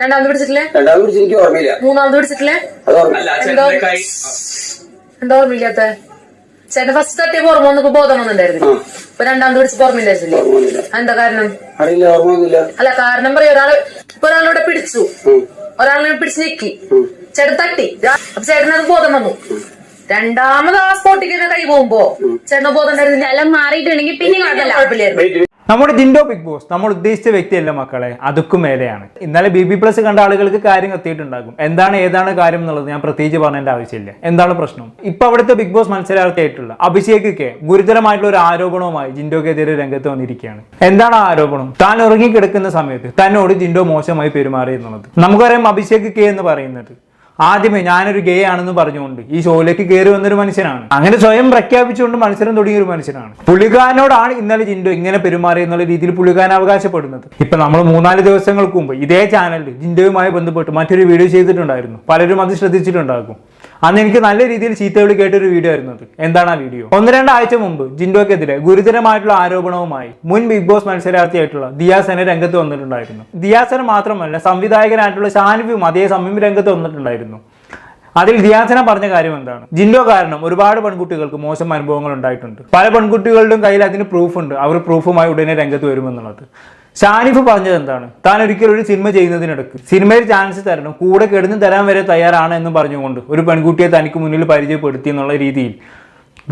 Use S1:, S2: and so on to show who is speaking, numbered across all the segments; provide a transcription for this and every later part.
S1: രണ്ടാമത് പിടിച്ചിട്ടില്ലേ?
S2: രണ്ടാമത് പിടിച്ച് എനിക്ക് ഓർമ്മയില്ല.
S1: മൂന്നാമത് പിടിച്ചിട്ടില്ലേ?
S2: അത്
S3: ഓർമ്മയില്ല.
S1: എന്തോ? ഓർമ്മയില്ലാത്ത. ചേട്ടൻ ഫസ്റ്റ് തട്ടിയപ്പോ ഓർമ്മ വന്നപ്പോ ബോധം വന്നിട്ടുണ്ടായിരുന്നു ഇപ്പൊ രണ്ടാമത് പിടിച്ചപ്പോ ഓർമ്മയില്ലായിരുന്നില്ലേ?
S2: ഓർമ്മയില്ല.
S1: എന്താ കാരണം?
S2: അറിയില്ല ഓർമ്മയൊന്നുമില്ല.
S1: അല്ല കാരണം പറയാ ഒരാൾ ഇപ്പൊ ഒരാളിവിടെ പിടിച്ചു. ഒരാളിനെ പിടിച്ച് ഞെക്കി. ചേട്ടൻ തട്ടി. അപ്പൊ ചേട്ടനത് ബോധം വന്നു. രണ്ടാമത് ആ സ്പോട്ടിൽ കൈ പോകുമ്പോ ചേട്ടന് ബോധം ഉണ്ടായിരുന്നില്ല.
S4: എല്ലാം മാറിയിട്ടുണ്ടെങ്കിൽ പിന്നെ കുഴപ്പമില്ല.
S1: കുഴപ്പമില്ലായിരുന്നു.
S5: നമ്മുടെ ജിൻഡോ ബിഗ് ബോസ് നമ്മൾ ഉദ്ദേശിച്ച വ്യക്തിയല്ല മക്കളെ അതുക്കും മേലെയാണ്. ഇന്നലെ ബി ബി പ്ലസ് കണ്ട ആളുകൾക്ക് കാര്യം എത്തിയിട്ടുണ്ടാകും എന്താണ് ഏതാണ് കാര്യം എന്നുള്ളത് ഞാൻ പ്രത്യേകിച്ച് പറയേണ്ട ആവശ്യമില്ല. എന്താണ് പ്രശ്നം? ഇപ്പൊ അവിടുത്തെ ബിഗ് ബോസ് മത്സരാർത്ഥിയായിട്ടുള്ള അഭിഷേക് കെ ഗുരുതരമായിട്ടുള്ള ഒരു ആരോപണവുമായി ജിൻഡോക്കെതിരെ രംഗത്ത് വന്നിരിക്കുകയാണ്. എന്താണ് ആരോപണം? താൻ ഉറങ്ങിക്കിടക്കുന്ന സമയത്ത് തന്നോട് ജിൻഡോ മോശമായി പെരുമാറി എന്നുള്ളത് നമുക്കറിയാം അഭിഷേക് കെ എന്ന് പറയുന്നത് ആദ്യമേ ഞാനൊരു ഗേ ആണെന്ന് പറഞ്ഞുകൊണ്ട് ഈ ഷോയിലേക്ക് കയറി വന്നൊരു മനുഷ്യനാണ്. അങ്ങനെ സ്വയം പ്രഖ്യാപിച്ചുകൊണ്ട് മത്സരം തുടങ്ങിയ ഒരു മനുഷ്യനാണ്. പുള്ളിക്കാരനോടാണ് ഇന്നലെ ജിൻഡോ ഇങ്ങനെ പെരുമാറി എന്നുള്ള രീതിയിൽ പുള്ളിക്കാരൻ അവകാശപ്പെടുന്നത്. ഇപ്പൊ നമ്മൾ മൂന്നാൽ ദിവസങ്ങൾക്ക് മുമ്പ് ഇതേ ചാനലിൽ ജിൻഡോയുമായി ബന്ധപ്പെട്ട് മറ്റൊരു വീഡിയോ ചെയ്തിട്ടുണ്ടായിരുന്നു. പലരും അത് ശ്രദ്ധിച്ചിട്ടുണ്ടാകും. അന്ന് എനിക്ക് നല്ല രീതിയിൽ ചീത്തവിളി കേട്ടൊരു വീഡിയോ ആയിരുന്നു അത്. എന്താണ് ആ വീഡിയോ ഒന്ന് രണ്ടാഴ്ച മുമ്പ് ജിൻഡോക്കെതിരെ ഗുരുതരമായിട്ടുള്ള ആരോപണവുമായി മുൻ ബിഗ് ബോസ് മത്സരാർത്ഥിയായിട്ടുള്ള ദിയാസനെ രംഗത്ത് വന്നിട്ടുണ്ടായിരുന്നു. ദിയാസന മാത്രമല്ല സംവിധായകനായിട്ടുള്ള ഷാനുവും അതേ സമയം രംഗത്ത് വന്നിട്ടുണ്ടായിരുന്നു. അതിൽ ദിയാസന പറഞ്ഞ കാര്യം എന്താണ്? ജിൻഡോ കാരണം ഒരുപാട് പെൺകുട്ടികൾക്ക് മോശം അനുഭവങ്ങൾ ഉണ്ടായിട്ടുണ്ട്. പല പെൺകുട്ടികളുടെയും കയ്യിൽ അതിന് പ്രൂഫ് ഉണ്ട്. അവർ പ്രൂഫുമായി ഉടനെ രംഗത്ത് വരുമെന്നുള്ളത്. ഷാനിഫ് പറഞ്ഞത് എന്താണ്? താൻ ഒരിക്കലും ഒരു സിനിമ ചെയ്യുന്നതിനിടക്ക് സിനിമയിൽ ചാൻസ് തരണം കൂടെ കിടന്ന് തരാൻ വരെ തയ്യാറാണ് എന്ന് പറഞ്ഞുകൊണ്ട് ഒരു പെൺകുട്ടിയെ തനിക്ക് മുന്നിൽ പരിചയപ്പെടുത്തി എന്നുള്ള രീതിയിൽ.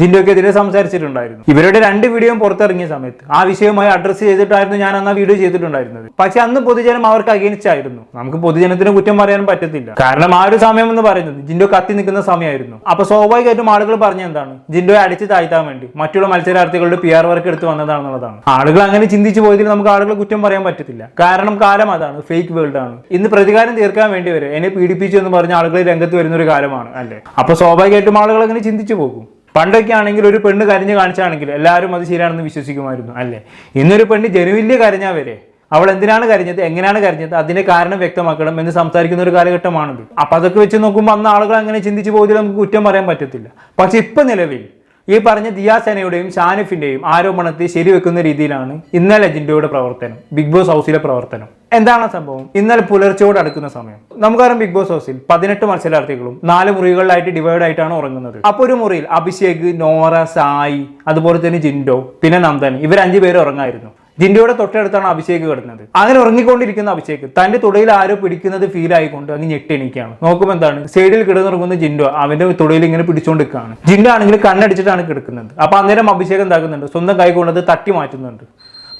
S5: ജിൻഡോക്കെതിരെ സംസാരിച്ചിട്ടുണ്ടായിരുന്നു. ഇവരുടെ രണ്ട് വീഡിയോയും പുറത്തിറങ്ങിയ സമയത്ത്. ആ വിഷയവുമായി അഡ്രസ്സ് ചെയ്തിട്ടായിരുന്നു ഞാൻ അന്ന് ആ വീഡിയോ ചെയ്തിട്ടുണ്ടായിരുന്നത്. പക്ഷെ അന്ന് പൊതുജനം അവർക്ക് അഗേൻസ്റ്റ് ആയിരുന്നു. നമുക്ക് പൊതുജനത്തിന് കുറ്റം പറയാൻ പറ്റത്തില്ല. കാരണം ആ ഒരു സമയം എന്ന് പറയുന്നത് ജിൻഡോ കത്തി നിൽക്കുന്ന സമയമായിരുന്നു. അപ്പൊ സ്വാഭാവികമായിട്ടും ആളുകൾ പറഞ്ഞ എന്താണ്? ജിൻഡോയെ അടിച്ച് താഴ്ത്താൻ വേണ്ടി. മറ്റുള്ള മത്സരാർത്ഥികളുടെ പി ആർ വർക്ക് എടുത്ത് വന്നതാണെന്നുള്ളതാണ്. ആളുകൾ അങ്ങനെ ചിന്തിച്ചു പോയതിൽ നമുക്ക് ആളുകളെ കുറ്റം പറയാൻ പറ്റത്തില്ല. കാരണം കാലം അതാണ്. ഫേക്ക് വേൾഡ് ആണ്. ഇന്ന് പ്രതികാരം തീർക്കാൻ വേണ്ടി വരെ എന്നെ പീഡിപ്പിച്ചു എന്ന് പറഞ്ഞ ആളുകൾ രംഗത്ത് വരുന്ന ഒരു കാലമാണ് അല്ലേ? അപ്പൊ സ്വാഭാവികമായിട്ടും ആളുകൾ അങ്ങനെ ചിന്തിച്ചു പോകും. പണ്ടൊക്കെ ആണെങ്കിൽ ഒരു പെണ്ണ് കരഞ്ഞ് കാണിച്ചാണെങ്കിൽ എല്ലാവരും അത് ശരിയാണെന്ന് വിശ്വസിക്കുമായിരുന്നു അല്ലേ? ഇന്നൊരു പെണ്ണ് ജനുവില്യ കരഞ്ഞാൽ വരെ അവൾ എന്തിനാണ് കരഞ്ഞത് എങ്ങനെയാണ് കരഞ്ഞത് അതിന്റെ കാരണം വ്യക്തമാക്കണം എന്ന് സംസാരിക്കുന്ന ഒരു കാലഘട്ടമാണിത്. അപ്പൊ അതൊക്കെ വെച്ച് നോക്കുമ്പോൾ അന്ന് ആളുകൾ അങ്ങനെ ചിന്തിച്ചു പോയതിൽ നമുക്ക് കുറ്റം പറയാൻ പറ്റത്തില്ല. പക്ഷെ ഇപ്പൊ നിലവിൽ ഈ പറഞ്ഞ ദിയാസേനയുടെയും ഷാനിഫിന്റെയും ആരോപണത്തെ ശരിവെക്കുന്ന രീതിയിലാണ് ഇന്നലെ ജിൻഡോയുടെ പ്രവർത്തനം ബിഗ് ബോസ് ഹൗസിലെ പ്രവർത്തനം. എന്താണ് സംഭവം? ഇന്നലെ പുലർച്ചയോട് അടുക്കുന്ന സമയം. നമുക്കറിയാം ബിഗ് ബോസ് ഹൗസിൽ പതിനെട്ട് മത്സരാർത്ഥികളും നാല് മുറികളിലായിട്ട് ഡിവൈഡ് ആയിട്ടാണ് ഉറങ്ങുന്നത്. അപ്പൊ ഒരു മുറിയിൽ അഭിഷേക് നോറ സായി അതുപോലെ തന്നെ ജിൻഡോ പിന്നെ നന്ദൻ ഇവർ അഞ്ചു പേര് ഉറങ്ങായിരുന്നു. ജിൻഡോയുടെ തൊട്ടടുത്താണ് അഭിഷേക് കിടന്നത്. അങ്ങനെ ഉറങ്ങിക്കൊണ്ടിരിക്കുന്ന അഭിഷേക് തന്റെ തുടയിൽ ആരോ പിടിക്കുന്നത് ഫീൽ ആയിക്കൊണ്ട് അങ്ങ് ഞെട്ടിണിക്കാണ് നോക്കുമ്പോൾ എന്താണ്? സൈഡിൽ കിടന്നുറങ്ങുന്ന ജിൻഡോ അവന്റെ തുടയിൽ ഇങ്ങനെ പിടിച്ചുകൊണ്ട് നിൽക്കുകയാണ് ജിൻഡോ ആണെങ്കിൽ കണ്ണടിച്ചിട്ടാണ് കിടക്കുന്നത്. അപ്പൊ അന്നേരം അഭിഷേക് എന്താക്കുന്നുണ്ട്? സ്വന്തം കൈ കൊണ്ടത് തട്ടി മാറ്റുന്നുണ്ട്.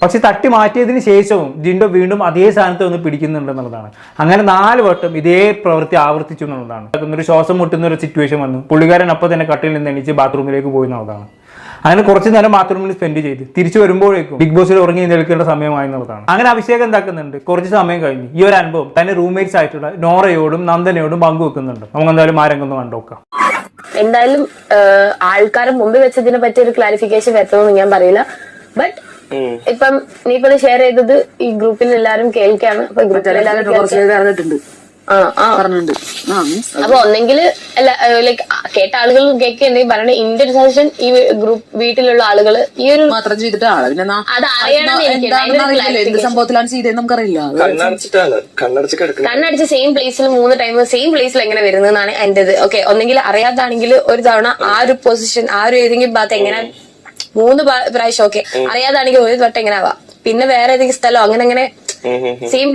S5: പക്ഷെ തട്ടി മാറ്റിയതിന് ശേഷവും ജിൻഡോ വീണ്ടും അതേ സ്ഥാനത്ത് വന്ന് പിടിക്കുന്നുണ്ട് എന്നുള്ളതാണ്. അങ്ങനെ നാല് വട്ടം ഇതേ പ്രവൃത്തി ആവർത്തിച്ചു എന്നുള്ളതാണ്. ഒരു ശ്വാസം മുട്ടുന്ന ഒരു സിറ്റുവേഷൻ വന്നു. പുള്ളിക്കാരൻ അപ്പോൾ തന്നെ കട്ടിൽ നിന്ന് എണീച്ച് ബാത്റൂമിലേക്ക് പോയി എന്നുള്ളതാണ്. അങ്ങനെ കുറച്ച് നേരം ബാത്റൂമിൽ സ്പെൻഡ് ചെയ്ത്. തിരിച്ചു വരുമ്പോഴേക്കും ബിഗ് ബോസിൽ ഉറങ്ങി നിൽക്കേണ്ട സമയമായി എന്നുള്ളതാണ്. അങ്ങനെ അഭിഷേകം എന്താക്കുന്നുണ്ട്? കുറച്ച് സമയം കഴിഞ്ഞ് ഈ ഒരു അനുഭവം തന്നെ റൂംമേറ്റ്സ് ആയിട്ടുള്ള നോറയോടും നന്ദനയോടും പങ്കുവെക്കുന്നുണ്ട് നമുക്ക് എന്തായാലും ആ രംഗം ഒന്ന് കണ്ടോക്കാം
S4: എന്തായാലും ആൾക്കാരെ മുമ്പിൽ വെച്ചതിനെ പറ്റി ഒരു ക്ലാരിഫിക്കേഷൻ വരുത്തണമെന്ന് ഞാൻ പറയില്ല ബട്ട് ഇപ്പം നീ ഇപ്പൊ ഷെയർ ചെയ്തത് ഈ ഗ്രൂപ്പിൽ എല്ലാരും കേൾക്കാണ് അപ്പൊ ഗ്രൂപ്പിൽ എല്ലാവരും
S1: കുറച്ച്
S4: ആ. ആ
S1: പറഞ്ഞിട്ടുണ്ട്
S4: അപ്പൊ ഒന്നെങ്കിൽ ലൈക്ക് കേട്ട ആളുകൾ കേൾക്കുന്നുണ്ടെങ്കിൽ പറയണ ഇന്റെ ഒരു സജഷൻ ഈ ഗ്രൂപ്പ് വീട്ടിലുള്ള ആളുകൾ ഈ ഒരു
S1: മാത്രം ചെയ്തിട്ട് ആളെ. പിന്നെ എന്ത് സംഭവത്തിലാണ് ചെയ്തതെന്ന് നമുക്കറിയില്ല.
S3: കണ്ണടച്ചിട്ടാണ്. കണ്ണടച്ച് കിടക്കുന്നത്
S4: കണ്ണടിച്ച് സെയിം പ്ലേസിൽ മൂന്ന് ടൈം സെയിം പ്ലേസിൽ എങ്ങനെ വരുന്നതാണ് എന്റേത്. ഓക്കെ ഒന്നെങ്കിൽ അറിയാതാണെങ്കിൽ ഒരു തവണ ആ ഒരു പൊസിഷൻ ആ ഒരു ഏതെങ്കിലും ഭാഗത്ത് എങ്ങനെ മൂന്ന് പ്രാ- പ്രാവശ്യം ഓക്കെ അറിയാതാണെങ്കിൽ ഒരു തൊട്ട് എങ്ങനെ ആവാം. പിന്നെ വേറെ ഏതെങ്കിലും സ്ഥലം അങ്ങനെ അങ്ങനെ സെയിം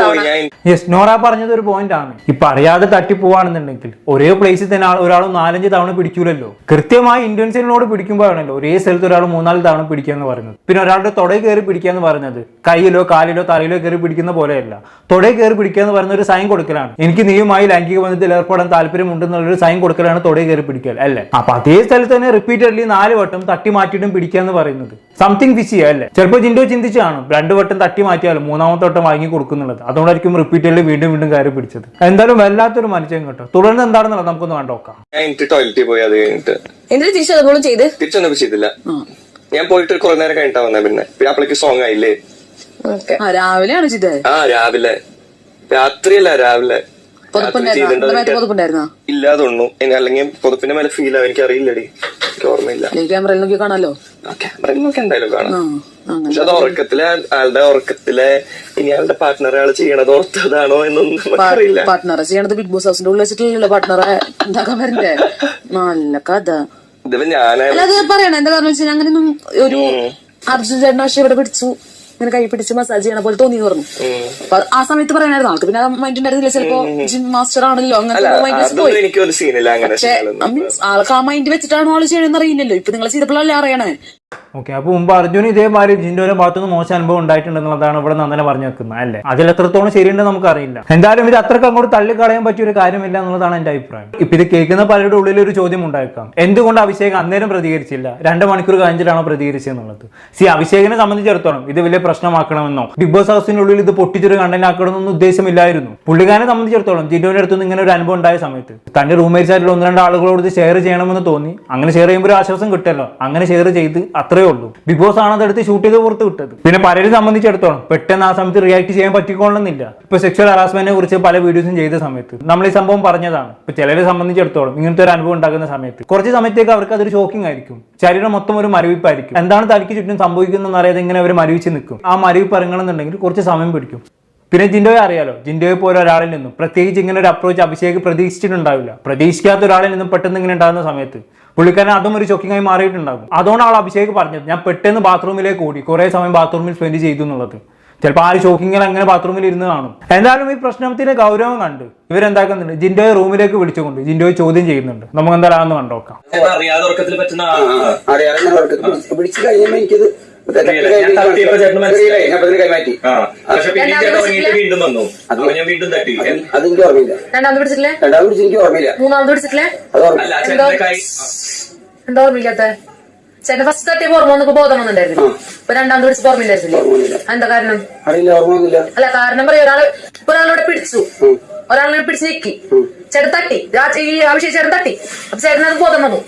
S4: തവണ.
S3: ഞാൻ
S5: യെസ് നോറ പറഞ്ഞത് ഒരു പോയിന്റ് ആണ്. ഇപ്പൊ അറിയാതെ തട്ടിപ്പോവാണെന്നുണ്ടെങ്കിൽ ഒരേ പ്ലേസിൽ തന്നെ ഒരാൾ നാലഞ്ച് തവണ പിടിക്കൂലല്ലോ. കൃത്യമായി ഇന്റൻഷനോട് പിടിക്കുമ്പോഴാണല്ലോ ഒരേ സ്ഥലത്ത് ഒരാൾ മൂന്നാൽ തവണ പിടിക്കുക എന്ന് പറയുന്നത്. പിന്നെ ഒരാളുടെ തുടയിൽ കയറി പിടിക്കുക എന്ന് പറയുന്നത് കയ്യിലോ കാലിലോ തലയിലോ കയറി പിടിക്കുന്ന പോലെയല്ല. തുടയിൽ കയറി പിടിക്കുക എന്ന് പറയുന്ന ഒരു സൈൻ കൊടുക്കലാണ്. എനിക്ക് നീയുമായി ലൈംഗിക ബന്ധത്തിൽ ഏർപ്പെടാൻ താല്പര്യമുണ്ടെന്നുള്ള ഒരു സൈൻ കൊടുക്കലാണ് തുടയിൽ കയറി പിടിക്കൽ അല്ലേ? അപ്പൊ അതേ സ്ഥലത്ത് തന്നെ റിപ്പീറ്റഡ്ലി നാല് വട്ടം തട്ടി മാറ്റിയിട്ടും പിടിക്കുക എന്ന് പറയുന്നത്. സംതിങ് ഫിസിയ അല്ലേ? ചിലപ്പോൾ ജിൻഡോ ചിന്തിച്ചാണ്. രണ്ടു വട്ടം തട്ടി മാറ്റിയാലും മൂന്നാമത്തെ വട്ടം വാങ്ങി കൊടുക്കുന്നുള്ളത് അതുകൊണ്ടായിരിക്കും റിപ്പീറ്റഡ്ലി വീണ്ടും വീണ്ടും കയറി പിടിച്ചത്. എന്തായാലും വല്ലാത്തൊരു മനുഷ്യൻ കേട്ടോ. തുടർന്ന് എന്താണെന്നുള്ളത് നമുക്കൊന്ന് കണ്ടോക്കാം
S3: ഞാൻ എനിക്ക് ടോയ്ലറ്റിൽ പോയി അത് കഴിഞ്ഞിട്ട്.
S4: എന്നിട്ട് തിരിച്ചു അതുപോലെ ചെയ്ത്?
S3: തിരിച്ചൊന്നും ചെയ്തില്ല. ഞാൻ പോയിട്ട് കുറെ നേരം കഴിഞ്ഞിട്ടാ വന്നേ പിന്നെ. പിന്നെ അപ്പളേക്ക് സോങ് ആയില്ലേ?
S4: ഓക്കെ.
S1: ആ രാവിലെയാണ് ചെയ്തത്?
S3: ആ രാവിലെ. രാത്രിയല്ല രാവിലെ.
S6: പൊതുപ്പുണ്ടായിരുന്നോ?
S3: ചെയ്തിട്ടുണ്ടോ
S6: എന്റെ മേത്ത്
S3: എനിക്ക്
S6: പൊതുപ്പുണ്ടായിരുന്നോ?
S3: ഇല്ലാതെ തോന്നുന്നു ഇനി അല്ലെങ്കിൽ പുതപ്പിന്റെ മേലെ ഫീൽ ആവും എനിക്ക് അറിയില്ലടി എനിക്ക് ഓർമ്മയില്ല
S6: ക്യാമറയിൽ നോക്കി കാണാലോ?
S3: ക്യാമറയിൽ നോക്കി എന്തായാലും കാണാം. പക്ഷെ അത് ഉറക്കത്തിലെ ആളുടെ ഉറക്കത്തിലെ ഇനി ആളുടെ പാർട്ട്ണർ ആൾ ചെയ്യണത് ഓർത്തതാണോ എന്നൊന്നും അറിയില്ല
S6: പാർട്ട്ണറെ ചെയ്യണത് ബിഗ് ബോസ് ഹൗസിന്റെ ഉള്ളിൽ വെച്ചിട്ടില്ലല്ലോ പാർട്ട്ണറെ ഉണ്ടാക്കാൻ വരണ്ടേ? നല്ല കഥ. അല്ല പറയണ. എന്താ കാരണം വെച്ചാൽ അങ്ങനെയൊന്നും ഒരു അർജുൻ പക്ഷെ ഇവിടെ പിടിച്ചു. ഇങ്ങനെ കൈ പിടിച്ച് മസാജ് ചെയ്യണ പോലെ തോന്നി പറഞ്ഞു. അപ്പൊ ആ സമയത്ത് പറയണായിരുന്നു ആൾക്ക്. പിന്നെ മൈൻഡ് ഉണ്ടായിരുന്നില്ല ചിലപ്പോ ജിം മാസ്റ്റർ ആണല്ലോ
S3: അങ്ങനെ
S6: പക്ഷെ. മീൻസ് ആൾക്ക് ആ മൈൻഡ് വെച്ചിട്ടാണോ ആൾ ചെയ്യണമെന്ന് അറിയില്ലല്ലോ. ഇപ്പൊ നിങ്ങൾ ചെയ്തപ്പോഴല്ലേ അറിയണേ?
S5: ഓക്കെ അപ്പൊ മുമ്പ് അർജുന് ഇതേമാതിരി ജിൻഡോയുടെ ഭാഗത്തുനിന്ന് മോശം അനുഭവം ഉണ്ടായിട്ടുണ്ടെന്നുള്ളതാണ് ഇവിടെ നന്ദന പറഞ്ഞു വെക്കുന്നത് അല്ലേ? അതിൽ എത്രത്തോളം ശരിയുണ്ടെന്ന് നമുക്കറിയില്ല. എന്തായാലും ഇത് അത്രയ്ക്ക് അങ്ങോട്ട് തള്ളിക്കളയാൻ പറ്റിയ ഒരു കാര്യമില്ല എന്നുള്ളതാണ് എന്റെ അഭിപ്രായം. ഇപ്പൊ ഇത് കേൾക്കുന്ന പലരുടെ ഉള്ളിൽ ഒരു ചോദ്യം ഉണ്ടായേക്കാം. എന്തുകൊണ്ട് അഭിഷേക് അന്നേരം പ്രതികരിച്ചില്ല? രണ്ട് മണിക്കൂർ കഴിഞ്ഞിട്ടാണോ പ്രതികരിച്ചതെന്നുള്ളത് സി അഭിഷേകിനെ സംബന്ധിച്ചിടത്തോളം ഇത് വലിയ പ്രശ്നമാക്കണമെന്നോ ബിഗ് ബോസ് ഹൗസിനുള്ളിൽ ഇത് പൊട്ടിച്ചൊരു കണ്ടന്റ് ആക്കണമെന്നൊന്നും ഉദ്ദേശമില്ലായിരുന്നു. പുള്ളിക്കാരനെ സംബന്ധിച്ചിടത്തോളം ജിൻഡോയുടെ അടുത്തുനിന്ന് ഇങ്ങനെ ഒരു അനുഭവം ഉണ്ടായ സമയത്ത് തന്റെ റൂംമേറ്റ്സ് ആയിട്ടുള്ള ഒന്ന് രണ്ട് ആളുകളോട് ഇത് ഷെയർ ചെയ്യണമെന്ന് തോന്നി. അങ്ങനെ ഷെയർ ചെയ്യുമ്പോൾ ഒരു ആശ്വാസം കിട്ടല്ലോ അങ്ങനെ ഷെയർ ചെയ്ത് അത്രേ ഉള്ളൂ. ബിഗ് ബോസ് ആണ് അതെടുത്ത് ഷൂട്ട് ചെയ്ത് പുറത്ത് വിട്ടത്. പിന്നെ പലരും സംബന്ധിച്ചിടത്തോളം പെട്ടെന്ന് ആ സമയത്ത് റിയാക്ട് ചെയ്യാൻ പറ്റിക്കൊള്ളുന്നില്ല ഇപ്പൊ സെക്ഷൽ ഹറാസ്മെന്റിനെ കുറിച്ച് പല വീഡിയോസും ചെയ്ത സമയത്ത്. നമ്മൾ ഈ സംഭവം പറഞ്ഞതാണ്. ഇപ്പൊ ചിലരെ സംബന്ധിച്ചിടത്തോളം ഇങ്ങനത്തെ ഒരു അനുഭവം ഉണ്ടാകുന്ന സമയത്ത്. കുറച്ച് സമയത്തേക്ക് അവർക്ക് അതൊരു ഷോക്കിംഗ് ആയിരിക്കും. ശരീരം മൊത്തം ഒരു മരവിപ്പായിരിക്കും. എന്താണ് തലയ്ക്ക് ചുറ്റും സംഭവിക്കുന്നതെന്ന് അറിയാതെ ഇങ്ങനെ അവർ മരവിച്ച് നിൽക്കും. ആ മരവിപ്പ് ഇറങ്ങണമെന്നുണ്ടെങ്കിൽ കുറച്ച് സമയം പിടിക്കും. പിന്നെ ജിൻഡോയെ അറിയാലോ. ജിൻഡോയെ പോലെ ഒരാളിൽ നിന്നും പ്രത്യേകിച്ച് ഇങ്ങനെ ഒരു അപ്രോച്ച് അഭിഷേക് പ്രതീക്ഷിച്ചിട്ടുണ്ടാവില്ല. പ്രതീക്ഷിക്കാത്ത ഒരാളിൽ നിന്നും പെട്ടെന്ന് ഇങ്ങനെ ഉണ്ടാകുന്ന സമയത്ത്. പുള്ളിക്കാരൻ അതും ഒരു ചോക്കിങ്ങായി ആയി മാറിയിട്ടുണ്ടാകും. അതുകൊണ്ട് ആൾ അഭിഷേക് പറഞ്ഞത്. ഞാൻ പെട്ടെന്ന് ബാത്റൂമിലേക്ക് ഓടി. കുറേ സമയം ബാത്റൂമിൽ സ്പെൻഡ് ചെയ്തു എന്നുള്ളത്. ചിലപ്പോൾ ആ ഒരു ഷോക്കിങ്ങിൽ അങ്ങനെ ബാത്റൂമിൽ ഇരുന്ന് കാണും. എന്തായാലും ഈ പ്രശ്നത്തിന് ഗൗരവം കണ്ട് ഇവരെന്താക്കുന്നുണ്ട്? ജിൻഡോയെ റൂമിലേക്ക് വിളിച്ചുകൊണ്ട് ജിൻഡോയെ ചോദ്യം ചെയ്യുന്നുണ്ട്. നമുക്ക് എന്തായാലും അതൊന്ന് കണ്ടോക്കാം
S2: പിടിച്ച് കഴിഞ്ഞപ്പോ എനിക്കിത് അതെനിക്ക് ഓർമ്മയില്ല.
S1: രണ്ടാമത് പിടിച്ചിട്ടില്ലേ മൂന്നാമത് പിടിച്ചിട്ടില്ലേ എന്താ ഓർമ്മയില്ലാത്ത ചേട്ടൻ ഫസ്റ്റ് തട്ടി ഓർമ്മ വന്നപ്പോ ബോധം വന്നിട്ടുണ്ടായിരുന്നു. ഇപ്പൊ രണ്ടാമത് പിടിച്ചപ്പോ ഓർമ്മയില്ലായിരുന്നില്ലേ? എന്താ കാരണം? അല്ല കാരണം പറയാ ഒരാൾ ഇപ്പൊ ഒരാളോടെ പിടിച്ചു. ഒരാളിനെ പിടിച്ച് നീക്കി ചേട്ടൻ തട്ടി. ഈ ആവശ്യം ചേട്ടൻ തട്ടി. അപ്പൊ ചേട്ടൻ അത് ബോധം വന്നു.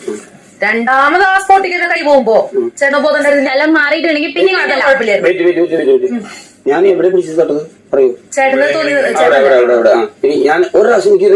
S1: രണ്ടാമത് ആ സ്പോട്ടിൽ തന്നെ കൈ പോകുമ്പോ ചേട്ടൻ ബോധം ഉണ്ടായിരുന്നില്ല.
S4: എല്ലാം മാറിയിട്ടുണ്ടെങ്കിൽ പിന്നെ
S1: കുഴപ്പമില്ലായിരുന്നു.
S2: ഞാൻ എവിടെ പിടിച്ചു തട്ടത്? പറയൂ.
S1: ചേട്ടന് തോന്നി
S2: അവിടെ
S1: ചേട്ടൻ
S2: അവിടെ അവിടെ അവിടെ ആ ഇനി ഞാൻ ഒരു പ്രാവശ്യം എനിക്ക്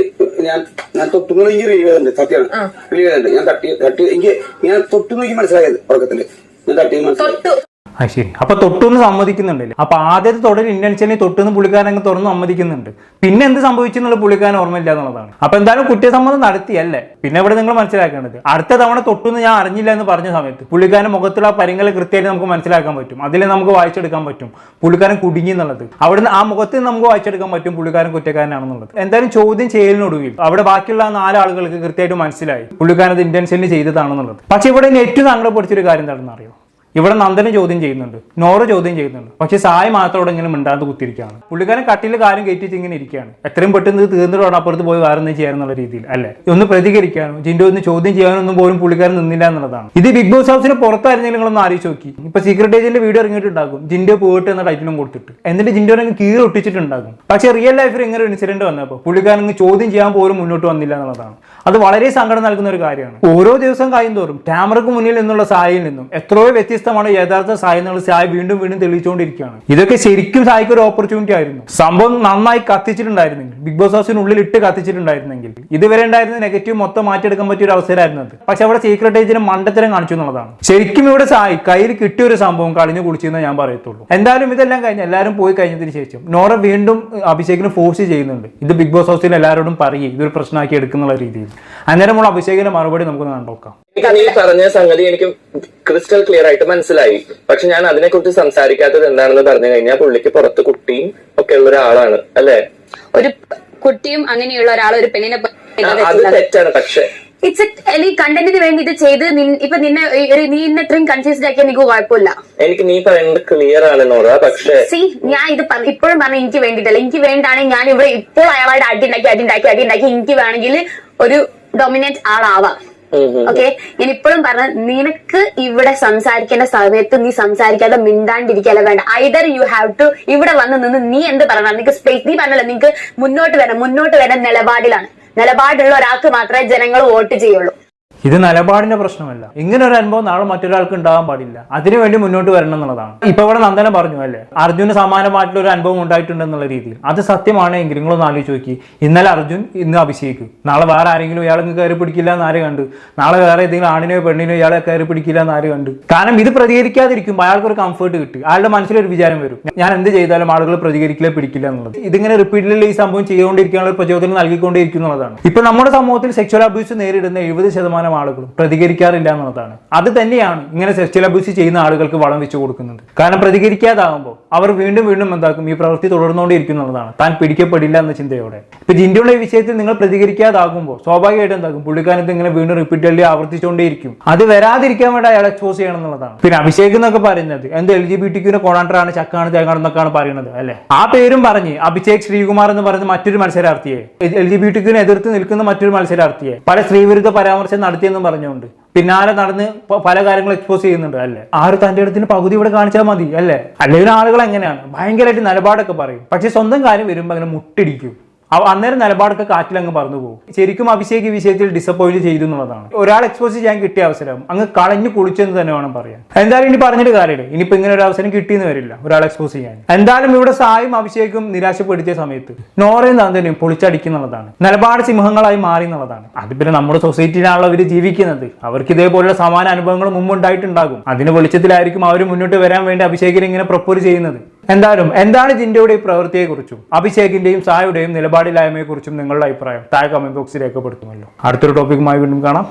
S2: ഞാൻ ഞാൻ തൊട്ടു എനിക്ക് റിലീവ് ചെയ്തിട്ടുണ്ട് സത്യമാണ്. റിലീവ് ചെയ്തിട്ടുണ്ട് ഞാൻ തട്ടി തട്ടി എനിക്ക് ഞാൻ തൊട്ടു നോക്കി മനസ്സിലായത് ഉറക്കത്തിൽ. ഞാൻ തട്ടി. മനസ്സിലായി.
S5: ആ ശരി. അപ്പൊ തൊട്ടൊന്ന് സമ്മതിക്കുന്നുണ്ടല്ലേ അപ്പൊ ആദ്യത്തെ തൊടൽ ഇന്റൻഷനെ തൊട്ടുന്ന് പുള്ളിക്കാരൻ അങ്ങ് തുറന്ന് സമ്മതിക്കുന്നുണ്ട്. പിന്നെ എന്ത് സംഭവിച്ചെന്നുള്ള പുള്ളിക്കാരൻ ഓർമ്മയില്ല എന്നുള്ളതാണ്. അപ്പൊ എന്തായാലും കുറ്റസമ്മതം നടത്തിയല്ലേ പിന്നെ ഇവിടെ നിങ്ങൾ മനസ്സിലാക്കേണ്ടത് അടുത്ത തവണ തൊട്ടുന്ന് ഞാൻ അറിഞ്ഞില്ല എന്ന് പറഞ്ഞ സമയത്ത് പുള്ളിക്കാരൻ മുഖത്തുള്ള പരിങ്ങൾ കൃത്യമായിട്ട് നമുക്ക് മനസ്സിലാക്കാൻ പറ്റും. അതിലെ നമുക്ക് വായിച്ചെടുക്കാൻ പറ്റും. പുള്ളിക്കാരൻ കുടുങ്ങി എന്നുള്ളത്. അവിടുന്ന് ആ മുഖത്ത് നമുക്ക് വായിച്ചെടുക്കാൻ പറ്റും പുള്ളിക്കാരൻ കുറ്റക്കാരനാണെന്നുള്ളത്. എന്തായാലും ചോദ്യം ചെയ്യലിനൊടുവിൽ അവിടെ ബാക്കിയുള്ള ആ നാല് ആളുകൾക്ക് കൃത്യമായിട്ട് മനസ്സിലായി പുള്ളിക്കാരൻ അത് ഇന്റൻഷനിൽ ചെയ്തതാണെന്നുള്ളത്. പക്ഷെ ഇവിടെ ഏറ്റവും സങ്കടപ്പെടുത്തിയൊരു കാര്യം എന്താണെന്ന് അറിയോ? ഇവിടെ നന്ദനെ ചോദ്യം ചെയ്യുന്നുണ്ട് നോറ ചോദ്യം ചെയ്യുന്നുണ്ട്. പക്ഷെ സായി മാത്രം അവിടെ ഇങ്ങനെ മിണ്ടാന്ന് കുത്തിരിക്കുകയാണ് പുള്ളിക്കാരൻ കട്ടിൽ കാലം കയറ്റിച്ച് ഇങ്ങനെ ഇരിക്കുകയാണ്. എത്രയും പെട്ടെന്ന് ഇത് തീർന്നിട്ട് അപ്പുറത്ത് പോയി വേറെ ഒന്നും ചെയ്യാന്നുള്ള രീതിയിൽ അല്ലേ? ഒന്ന് പ്രതികരിക്കാനോ ജിൻഡോ ഒന്ന് ചോദ്യം ചെയ്യാനൊന്നും പോലും പുള്ളിക്കാരൻ നിന്നില്ല എന്നുള്ളതാണ്. ഇത് ബിഗ് ബോസ് ഹൗസിന് പുറത്തായിരുന്നെങ്കിൽ നിങ്ങളൊന്ന് ആലോചിച്ച് നോക്കി. ഇപ്പൊ സീക്രട്ട് ഏജന്റ് വീഡിയോ ഇറങ്ങിയിട്ടുണ്ടാകും. ജിൻഡോ പോയിട്ട് എന്ന ടൈറ്റിലും കൊടുത്തിട്ട്. എന്നിട്ട് ജിൻഡോനെ കീറി ഒട്ടിച്ചിട്ടുണ്ടാകും. പക്ഷെ റിയൽ ലൈഫിൽ ഇങ്ങനെ ഒരു ഇൻസിഡന്റ് വന്നപ്പോൾ പുള്ളിക്കാരൻ ചോദ്യം ചെയ്യാൻ പോലും മുന്നോട്ട് വന്നില്ല എന്നുള്ളതാണ്. അത് വളരെ സങ്കടം നൽകുന്ന ഒരു കാര്യമാണ്. ഓരോ ദിവസം കായും തോറും ക്യാമറക്ക് മുന്നിൽ നിന്നുള്ള സായിൽ നിന്നും എത്രയോ വ്യത്യസ്തമാണ് യഥാർത്ഥ സായി എന്നുള്ള സായി വീണ്ടും വീണ്ടും തെളിയിച്ചുകൊണ്ടിരിക്കുകയാണ്. ഇതൊക്കെ ശരിക്കും സായിക്ക് ഒരു ഓപ്പർച്യൂണിറ്റി ആയിരുന്നു. സംഭവം നന്നായി കത്തിച്ചിട്ടുണ്ടായിരുന്നെങ്കിൽ ബിഗ് ബോസ് ഹൗസിനുള്ളിൽ ഇട്ട് കത്തിച്ചിട്ടുണ്ടായിരുന്നെങ്കിൽ ഇതുവരെ ഉണ്ടായിരുന്ന നെഗറ്റീവ് മൊത്തം മാറ്റിയെടുക്കാൻ പറ്റിയ ഒരു അവസരമായിരുന്നു അത് പക്ഷെ അവിടെ സീക്രട്ട് ഏജിന് മണ്ടത്തരം കാണിച്ചു എന്നുള്ളതാണ്. ശരിക്കും ഇവിടെ സായി കയ്യിൽ കിട്ടിയ ഒരു സംഭവം കളിഞ്ഞു കുളിച്ചെന്ന് ഞാൻ പറയത്തുള്ളൂ. എന്തായാലും ഇതെല്ലാം കഴിഞ്ഞ് എല്ലാവരും പോയി കഴിഞ്ഞതിന് ശേഷം നോറ വീണ്ടും അഭിഷേകിന് ഫോഴ്സ് ചെയ്യുന്നുണ്ട്. ഇത് ബിഗ് ബോസ് ഹൗസിൽ എല്ലാവരോടും പറയും ഇതൊരു പ്രശ്നമാക്കി എടുക്കുന്നുള്ള രീതിയിൽ. അന്നേരം നമ്മൾ അഭിഷേകിന്റെ മറുപടി നമുക്ക് കണ്ടോക്കാം.
S3: എനിക്ക് നീ പറഞ്ഞ സംഗതി എനിക്ക് ക്രിസ്റ്റൽ ക്ലിയർ ആയിട്ട് മനസ്സിലായി. പക്ഷെ ഞാൻ അതിനെ കുറിച്ച് സംസാരിക്കാത്തത് എന്താണെന്ന് പറഞ്ഞു കഴിഞ്ഞാൽ പുള്ളിക്ക് പുറത്ത് കുട്ടിയും ഒക്കെ ഉള്ള ഒരാളാണ് അല്ലെ?
S4: ഒരു കുട്ടിയും അങ്ങനെയുള്ള ഒരാൾ ഒരു പെണ്ണിനെ
S3: അത് തെറ്റാണ് പക്ഷെ.
S4: ഇറ്റ്സ് ഈ കണ്ടന്റിന് വേണ്ടി ഇത് ചെയ്ത് ഇപ്പൊ നിന്നെ നീ ഇന്നെ ഇത്രയും കൺഫ്യൂസ്ഡ് ആക്കിയാൽ നിനക്ക് കുഴപ്പമില്ല.
S3: എനിക്ക് നീ പറയുന്നത് ക്ലിയർ ആണ് നോറ പക്ഷേ
S4: സി ഞാൻ ഇത് ഇപ്പോഴും പറഞ്ഞ എനിക്ക് വേണ്ടിയിട്ടല്ല. എനിക്ക് വേണ്ടാണെങ്കിൽ ഞാൻ ഇവിടെ ഇപ്പോൾ അയാളായിട്ട് അടി ഉണ്ടാക്കി അടി ഉണ്ടാക്കി അടി ഉണ്ടാക്കി എനിക്ക് വേണമെങ്കിൽ ഒരു ഡൊമിനന്റ് ആളാവാം. ഓക്കെ? ഞാൻ ഇപ്പോഴും പറഞ്ഞ നിനക്ക് ഇവിടെ സംസാരിക്കേണ്ട സമയത്ത് നീ സംസാരിക്കാതെ മിണ്ടാണ്ടിരിക്കല്ല വേണ്ട. ഐദർ യു ഹാവ് ടു ഇവിടെ വന്ന് നിന്ന് നീ എന്ത് പറഞ്ഞാൽ നിനക്ക് സ്പേസ് നീ പറഞ്ഞല്ലോ നിനക്ക് മുന്നോട്ട് വരണം മുന്നോട്ട് വരണം നിലപാടിലാണ്. നിലപാടുള്ള ഒരാൾക്ക് മാത്രമേ ജനങ്ങൾ വോട്ട് ചെയ്യുള്ളൂ.
S5: ഇത് നിലപാടിന്റെ പ്രശ്നമല്ല. ഇങ്ങനെ ഒരു അനുഭവം നാളെ മറ്റൊരാൾക്ക് ഉണ്ടാകാൻ പാടില്ല. അതിനുവേണ്ടി മുന്നോട്ട് വരണം എന്നുള്ളതാണ്. ഇപ്പൊ ഇവിടെ നന്ദന പറഞ്ഞു അല്ലേ? അർജുന് സമാനമായിട്ടുള്ള ഒരു അനുഭവം ഉണ്ടായിട്ടുണ്ട് എന്നുള്ള രീതിയിൽ. അത് സത്യമാണ്. എങ്കിൽ നിങ്ങളൊന്ന് ആലോചിച്ച് നോക്കി. ഇന്നലെ അർജുൻ ഇന്ന് അഭിഷേക്. നാളെ വേറെ ആരെങ്കിലും ഇയാളെ കയറി പിടിക്കില്ല എന്ന് ആര് കണ്ട്? നാളെ വേറെ ഏതെങ്കിലും ആണിനെയോ പെണ്ണിനെയോ ഇയാളെ കയറി പിടിക്കില്ല എന്ന് ആര് കണ്ട്? കാരണം ഇത് പ്രതികരിക്കാതിരിക്കുമ്പോൾ അയാൾക്ക് ഒരു കംഫർട്ട് കിട്ടും. അയാളുടെ മനസ്സിലൊരു വിചാരം വരും. ഞാൻ എന്ത് ചെയ്താലും ആളുകൾ പ്രതികരിക്കില്ല പിടിക്കില്ല എന്നുള്ളത്. ഇതിങ്ങനെ റിപ്പീറ്റഡ്ലി ഈ സംഭവം ചെയ്തുകൊണ്ടിരിക്കാനുള്ള പ്രചോദനം നൽകിക്കൊണ്ടേയിരിക്കും ഇപ്പൊ നമ്മുടെ സമൂഹത്തിൽ സെക്ഷൽ അബ്യൂസ് നേരിടുന്ന എഴുപത് ശതമാനം ആളുകളും പ്രതികരിക്കാറില്ല എന്നുള്ളതാണ്. അത് തന്നെയാണ് ഇങ്ങനെ അബ്യൂസ് ചെയ്യുന്ന ആളുകൾക്ക് വളം വെച്ചു കൊടുക്കുന്നത്. കാരണം പ്രതികരിക്കാതാകുമ്പോൾ അവർ വീണ്ടും വീണ്ടും എന്താക്കും ഈ പ്രവൃത്തി തുടർന്നുകൊണ്ടിരിക്കുന്നുള്ളതാണ് താൻ പിടിക്കപ്പെടില്ല എന്ന ചിന്തയോടെ. ഇപ്പൊ ജിൻഡോയുടെ വിഷയത്തിൽ നിങ്ങൾ പ്രതികരിക്കാതാകുമ്പോൾ സ്വാഭാവികമായിട്ടും എന്താക്കും പുള്ളിക്കാരത്ത് ഇങ്ങനെ വീണ്ടും റിപ്പീറ്റഡ്ലി ആവർത്തിച്ചുകൊണ്ടേയിരിക്കും. അത് വരാതിരിക്കാൻ വേണ്ടി അയാൾ എക്സ്പോസ് ചെയ്യണം എന്നുള്ളതാണ്. പിന്നെ അഭിഷേക് എന്നൊക്കെ പറയുന്നത് എന്ത് എൽ ജി ബി ടിക്കുവിന്റെ കോണാണ്ടറാണ് ചക്കാണ് തേങ്ങാണെന്നൊക്കെയാണ് പറയുന്നത് അല്ലെ? ആ പേരും പറഞ്ഞ് അഭിഷേക് ശ്രീകുമാർ എന്ന് പറയുന്ന മറ്റൊരു മത്സരാർത്ഥിയെ എൽ ജി ബി ടിക്കുവിനെ എതിർത്ത് നിൽക്കുന്ന മറ്റൊരു മത്സരാർത്ഥിയെ പല സ്ത്രീവിരുദ്ധ പരാമർശം നടത്തിയെന്നും പറഞ്ഞുകൊണ്ട്. പിന്നാലെ നടന്ന് പല കാര്യങ്ങളും എക്സ്പോസ് ചെയ്യുന്നുണ്ട് അല്ലേ? ആര് തന്റെ അടുത്തിന് പകുതി ഇവിടെ കാണിച്ചാൽ മതി അല്ലേ? അല്ലെങ്കിൽ ആളുകൾ എങ്ങനെയാണ്? ഭയങ്കരമായിട്ട് നിലപാടൊക്കെ പറയും. പക്ഷെ സ്വന്തം കാര്യം വരുമ്പോൾ അങ്ങനെ മുട്ടിടിക്കും. അന്നേരം നിലപാടൊക്കെ കാറ്റിലങ്ങ് പറന്നു പോകും. ശരിക്കും അഭിഷേക് ഈ വിഷയത്തിൽ ഡിസപ്പോയിന്റ് ചെയ്തു എന്നുള്ളതാണ്. ഒരാൾ എക്സ്പോസ് ചെയ്യാൻ കിട്ടിയ അവസരം അങ്ങ് കളഞ്ഞു കുളിച്ചെന്ന് തന്നെ വേണം പറയാൻ. എന്തായാലും ഇനി പറഞ്ഞിട്ട് കാര്യമില്ല. ഇനിയിപ്പോ ഇങ്ങനെ ഒരു അവസരം കിട്ടിയെന്ന് വരില്ല ഒരാൾ എക്സ്പോസ് ചെയ്യാൻ. എന്തായാലും ഇവിടെ സായും അഭിഷേകും നിരാശപ്പെടുത്തിയ സമയത്ത് നോറയും നന്ദനയും പൊളിച്ചടിക്കുന്നുള്ളതാണ് നിലപാട് സിംഹങ്ങളായി മാറി എന്നുള്ളതാണ്. അത് പിന്നെ നമ്മുടെ സൊസൈറ്റിയിലാണല്ലോ അവർ ജീവിക്കുന്നത്. അവർക്ക് ഇതേപോലുള്ള സമാന അനുഭവങ്ങൾ മുമ്പ് ഉണ്ടായിട്ടുണ്ടാകും അതിന് വെളിച്ചത്തിലായിരിക്കും അവർ മുന്നോട്ട് വരാൻ വേണ്ടി അഭിഷേകിനെ ഇങ്ങനെ പ്രപ്പോസ് ചെയ്യുന്നത്. എന്തായാലും എന്താണ് ജിൻഡോയുടെ ഈ പ്രവൃത്തിയെക്കുറിച്ചും അഭിഷേകിന്റെയും സായുടെയും നിലപാടില്ലായ്മയെക്കുറിച്ചും നിങ്ങളുടെ അഭിപ്രായം താഴെ കമന്റ് ബോക്സിൽ രേഖപ്പെടുത്തുമല്ലോ. അടുത്തൊരു ടോപ്പിക്കുമായി വീണ്ടും കാണാം.